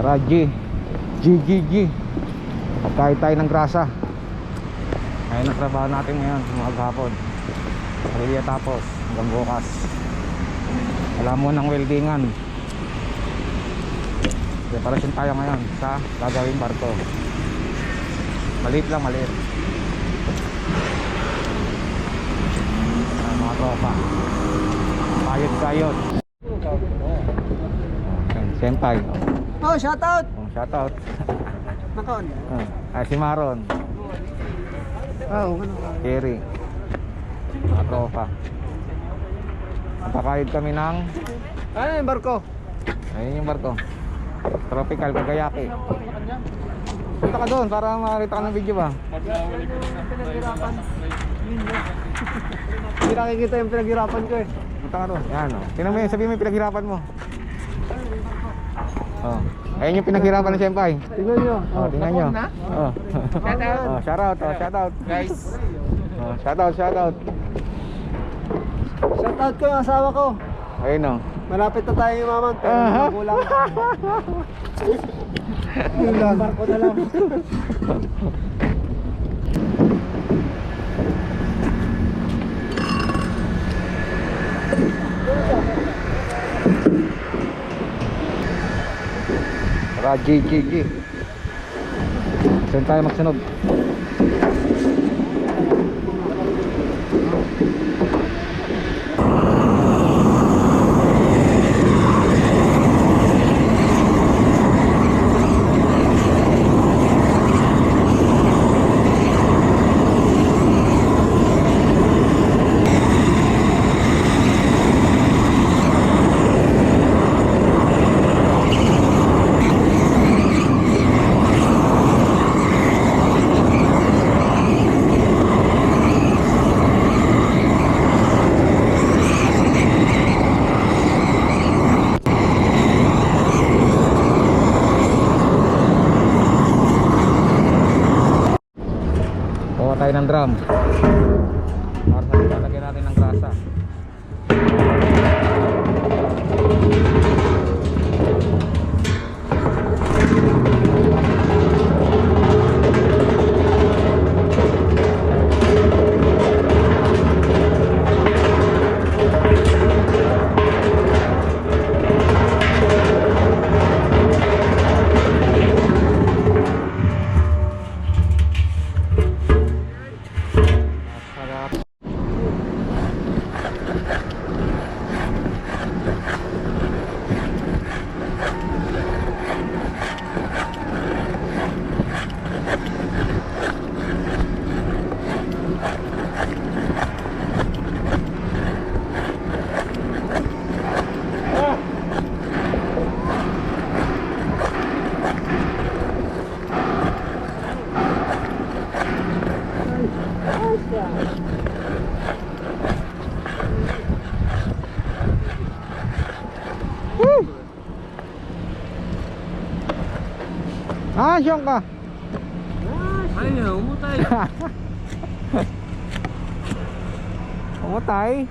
Tara G. G G G. Pagkain tayo ng grasa. Ngayon ang trabaho natin ngayon Maghapon Marilya tapos Hanggang bukas. Wala mo ng weldingan. Preparasyon tayo ngayon Sa gagawing barko. Maliit lang maliit. Mga tropa. Payot payot Ayan, Senpai Oh, shout out. Oh, shout out Nakon. Oh, ah, si Maron. Oh, ano? Kerry. Mga tropa. Napakayod kami ng? Ano yung barko? Ayun yung barko. Tropical Kagayaki Punta ka doon para makakita ka ng video ba? Hindi nakikita yung pinaghirapan ko eh. Punta ka doon. Yan o Tingnan mo yun Sabihin mo yung pinaghirapan mo Oh. Ayun yung pinaghirapan ng Senpai Tingnan nyo. Oh, tingnan nyo oh. Shout out. oh, shout out oh, shout out Guys. oh, Shout out shout out Shout out ko yung asawa ko. Ayun o Malapit na tayo yung mamang. Pero Aha. magulang. Yun lang. Barko na lang. Tara, G, G, G. Saan tayo magsunog? Kuha tayo ng drum. Para sa lalagyan Woo! Ah, siyong ka. Ano yun? Umutay. Umatay.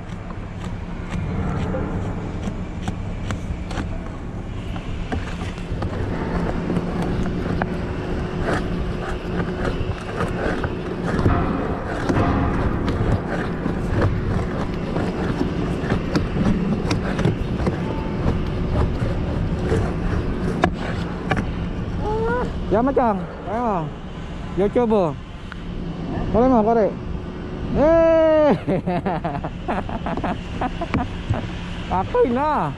Yaman chang. Kaya mo. YouTube oh. Kore mo, kore. Eh! Ako'y na.